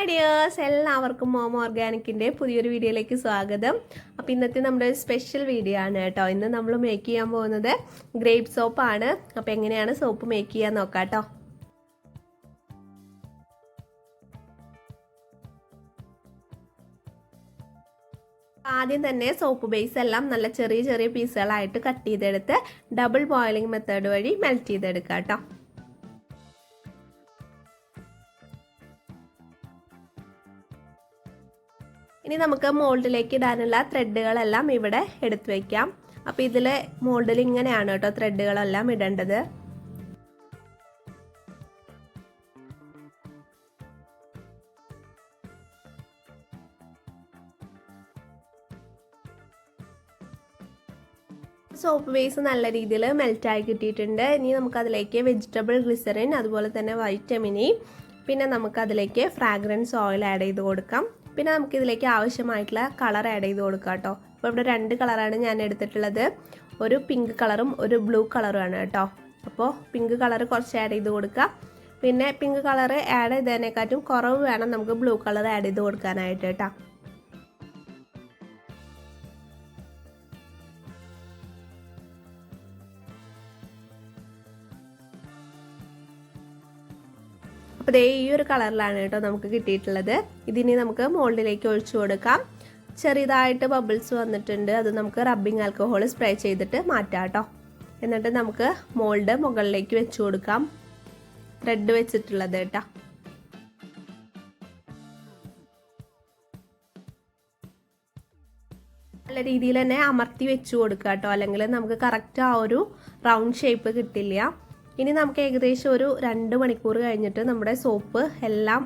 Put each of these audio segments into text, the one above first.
Hi dears എല്ലാവർക്കും മോമോ ഓർഗാനിക്കിന്റെ പുതിയൊരു വീഡിയോയിലേക്ക് സ്വാഗതം. അപ്പോൾ ഇന്നത്തെ നമ്മുടെ ഒരു സ്പെഷ്യൽ വീഡിയോ ആണ് കേട്ടോ. ഇന്ന് നമ്മൾ മേക്ക് ചെയ്യാൻ പോകുന്നത് ഗ്രേപ്പ് സോപ്പാണ് അപ്പോൾ എങ്ങനെയാണ് സോപ്പ് മേക്ക് ചെയ്യാൻ നോക്കാം കേട്ടോ. ആദ്യം തന്നെ സോപ്പ് ബേസ് എല്ലാം നല്ല ചെറിയ ചെറിയ പീസുകളായിട്ട് കട്ട് ചെയ്തെടുത്ത് ഡബിൾ ബോയിലിംഗ് മെത്തേഡ് വഴി മെൽറ്റ് ചെയ്തെടുക്കാം കേട്ടോ. ഇനി നമുക്ക് മോൾഡിലേക്ക് ഇടാനുള്ള ത്രെഡുകളെല്ലാം ഇവിടെ എടുത്തു വയ്ക്കാം അപ്പോൾ ഇതിൽ മോൾഡിൽ ഇങ്ങനെയാണ് കേട്ടോ ത്രെഡുകളെല്ലാം ഇടേണ്ടത്. സോപ്പ് ബേസ് നല്ല രീതിയിൽ മെൽറ്റായി കിട്ടിയിട്ടുണ്ട്. ഇനി നമുക്കതിലേക്ക് വെജിറ്റബിൾ ഗ്ലിസറിൻ അതുപോലെ തന്നെ വൈറ്റമിനി പിന്നെ നമുക്കതിലേക്ക് ഫ്രാഗ്രൻസ് ഓയിൽ ആഡ് ചെയ്ത് കൊടുക്കാം. പിന്നെ നമുക്ക് ഇതിലേക്ക് ആവശ്യമായിട്ടുള്ള കളർ ആഡ് ചെയ്ത് കൊടുക്കാം കേട്ടോ. അപ്പോൾ ഇവിടെ രണ്ട് കളറാണ് ഞാൻ എടുത്തിട്ടുള്ളത്. ഒരു പിങ്ക് കളറും ഒരു ബ്ലൂ കളറുമാണ് കേട്ടോ. അപ്പോൾ പിങ്ക് കളർ കുറച്ച് ആഡ് ചെയ്ത് കൊടുക്കുക പിന്നെ പിങ്ക് കളർ ആഡ് ചെയ്തതിനെക്കാട്ടും കുറവ് വേണം നമുക്ക് ബ്ലൂ കളർ ആഡ് ചെയ്ത് കൊടുക്കാനായിട്ട് കേട്ടോ. അപ്പോൾ ദേ ഈ ഒരു കളറിലാണ് കേട്ടോ നമുക്ക് കിട്ടിയിട്ടുള്ളത്. ഇതിനി നമുക്ക് മോൾഡിലേക്ക് ഒഴിച്ചു കൊടുക്കാം. ചെറിയതായിട്ട് ബബിൾസ് വന്നിട്ടുണ്ട്. അത് നമുക്ക് റബ്ബിംഗ് ആൽക്കഹോൾ സ്പ്രേ ചെയ്തിട്ട് മാറ്റാം കേട്ടോ. എന്നിട്ട് നമുക്ക് മോൾഡ് മുകളിലേക്ക് വെച്ച് കൊടുക്കാം. ത്രെഡ് വെച്ചിട്ടുള്ളത് കേട്ടോ. നല്ല രീതിയിൽ തന്നെ അമർത്തി വെച്ച് കൊടുക്കുക കേട്ടോ. അല്ലെങ്കിൽ നമുക്ക് കറക്റ്റ് ആ ഒരു റൗണ്ട് ഷേപ്പ് കിട്ടില്ല. ഇനി നമുക്ക് ഏകദേശം ഒരു രണ്ട് മണിക്കൂർ കഴിഞ്ഞിട്ട് നമ്മുടെ സോപ്പ് എല്ലാം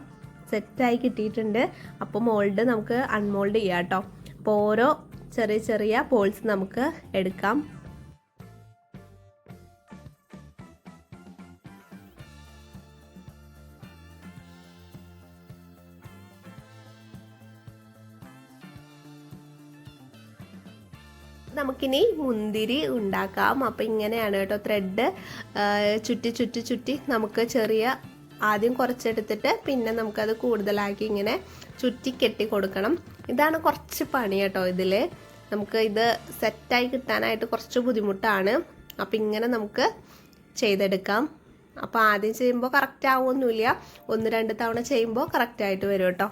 സെറ്റായി കിട്ടിയിട്ടുണ്ട്. അപ്പോൾ മോൾഡ് നമുക്ക് അൺമോൾഡ് ചെയ്യാം കേട്ടോ. അപ്പോൾ ഓരോ ചെറിയ ചെറിയ പോൾസ് നമുക്ക് എടുക്കാം. നമുക്കിനി മുന്തിരി ഉണ്ടാക്കാം. അപ്പോൾ ഇങ്ങനെയാണ് കേട്ടോ ത്രെഡ് ചുറ്റി ചുറ്റി ചുറ്റി നമുക്ക് ചെറിയ ആദ്യം കുറച്ചെടുത്തിട്ട് പിന്നെ നമുക്കത് കൂടുതലാക്കി ഇങ്ങനെ ചുറ്റി കെട്ടി കൊടുക്കണം. ഇതാണ് കുറച്ച് പണി കേട്ടോ ഇതിൽ നമുക്ക് ഇത് സെറ്റായി കിട്ടാനായിട്ട് കുറച്ച് ബുദ്ധിമുട്ടാണ്. അപ്പം ഇങ്ങനെ നമുക്ക് ചെയ്തെടുക്കാം. അപ്പോൾ ആദ്യം ചെയ്യുമ്പോൾ കറക്റ്റ് ആവുമൊന്നുമില്ല ഒന്ന് രണ്ട് തവണ ചെയ്യുമ്പോൾ കറക്റ്റായിട്ട് വരും കേട്ടോ.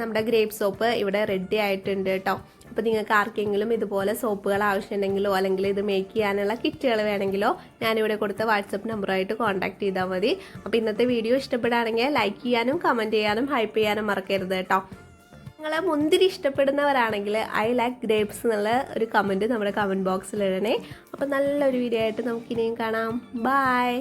നമ്മുടെ ഗ്രേപ്പ് സോപ്പ് ഇവിടെ റെഡി ആയിട്ടുണ്ട് കേട്ടോ അപ്പോൾ നിങ്ങൾക്ക് ആർക്കെങ്കിലും ഇതുപോലെ സോപ്പുകൾ ആവശ്യമുണ്ടെങ്കിലോ അല്ലെങ്കിൽ ഇത് മേക്ക് ചെയ്യാനുള്ള കിറ്റുകൾ വേണമെങ്കിലോ ഞാനിവിടെ കൊടുത്ത വാട്സപ്പ് നമ്പറായിട്ട് കോൺടാക്ട് ചെയ്താൽ മതി. അപ്പോൾ ഇന്നത്തെ വീഡിയോ ഇഷ്ടപ്പെടുകയാണെങ്കിൽ ലൈക്ക് ചെയ്യാനും കമന്റ് ചെയ്യാനും ഹൈപ്പ് ചെയ്യാനും മറക്കരുത് കേട്ടോ നിങ്ങൾ മുന്തിരി ഇഷ്ടപ്പെടുന്നവരാണെങ്കിൽ ഐ ലൈക്ക് ഗ്രേപ്സ് എന്നുള്ള ഒരു കമന്റ് നമ്മുടെ കമന്റ് ബോക്സിൽ ഇടണേ. അപ്പോൾ നല്ലൊരു വീഡിയോ ആയിട്ട് നമുക്കിനിയും കാണാം. ബായ്